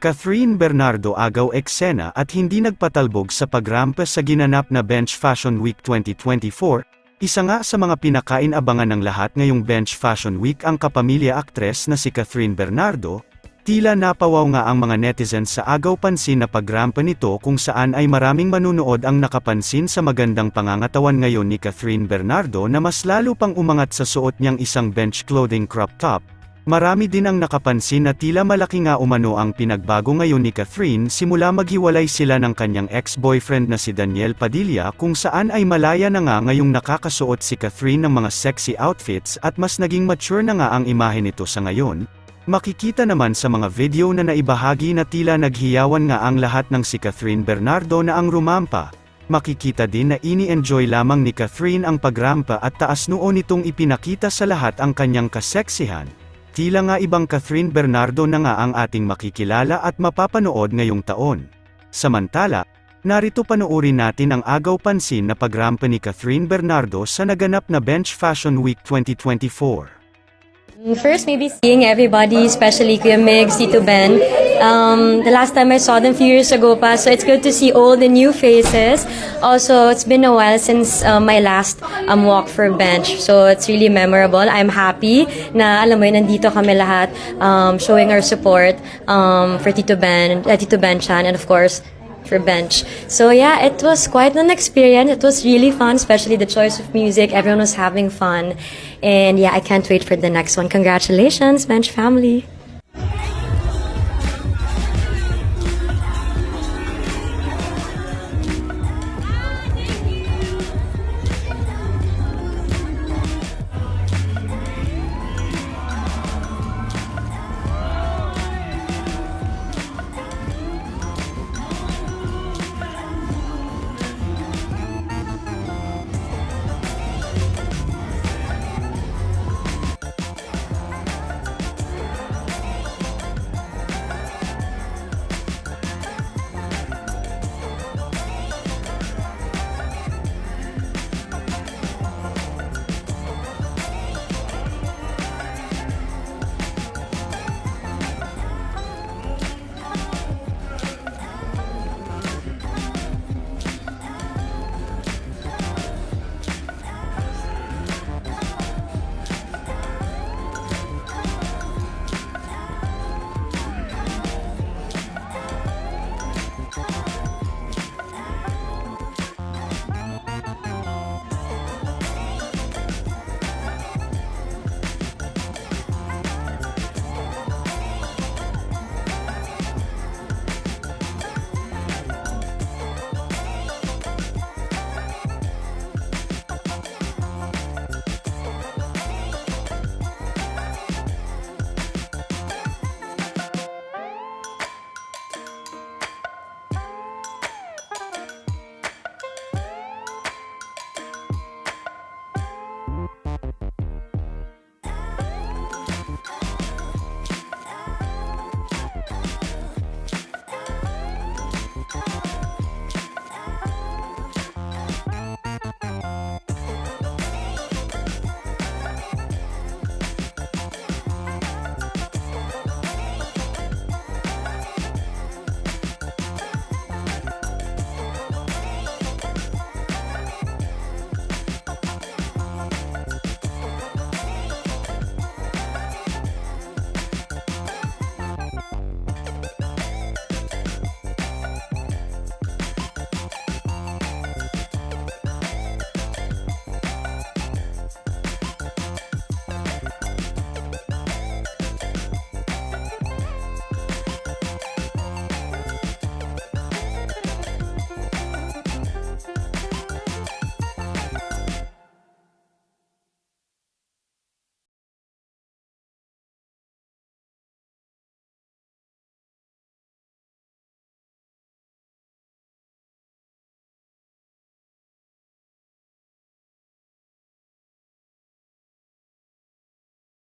Catherine Bernardo agaw eksena at hindi nagpatalbog sa pagrampa sa ginanap na Bench Fashion Week 2024, isa nga sa mga pinakain-abangan ng lahat ngayong Bench Fashion Week ang kapamilya aktres na si Catherine Bernardo, tila napawaw nga ang mga netizens sa agaw pansin na pagrampa nito kung saan ay maraming manunood ang nakapansin sa magandang pangangatawan ngayon ni Catherine Bernardo na mas lalo pang umangat sa suot niyang isang bench clothing crop top, Marami din ang nakapansin na tila malaki nga umano ang pinagbago ngayon ni Catherine simula maghiwalay sila ng kanyang ex-boyfriend na si Daniel Padilla kung saan ay malaya na nga ngayong nakakasuot si Catherine ng mga sexy outfits at mas naging mature na nga ang imahe nito sa ngayon. Makikita naman sa mga video na naibahagi na tila naghiyawan nga ang lahat ng si Catherine Bernardo na ang rumampa. Makikita din na ini-enjoy lamang ni Catherine ang pagrampa at taas noo nitong ipinakita sa lahat ang kanyang kaseksihan. Tila nga ibang Catherine Bernardo na nga ang ating makikilala at mapapanood ngayong taon. Samantala, narito panoorin natin ang agaw pansin na pagrampa ni Catherine Bernardo sa naganap na Bench Fashion Week 2024. First, maybe seeing everybody, especially Kuya Mig, Tito Ben. Um, the last time I saw them a few years ago pa, so it's good to see all the new faces. Also, it's been a while since uh, my last um, walk for bench, so it's really memorable. I'm happy na alam mo yun, nandito kami lahat um, showing our support um, for Tito Ben, uh, Tito Ben Chan, and of course, for bench. So yeah, it was quite an experience. It was really fun, especially the choice of music. Everyone was having fun. And yeah, I can't wait for the next one. Congratulations, bench family.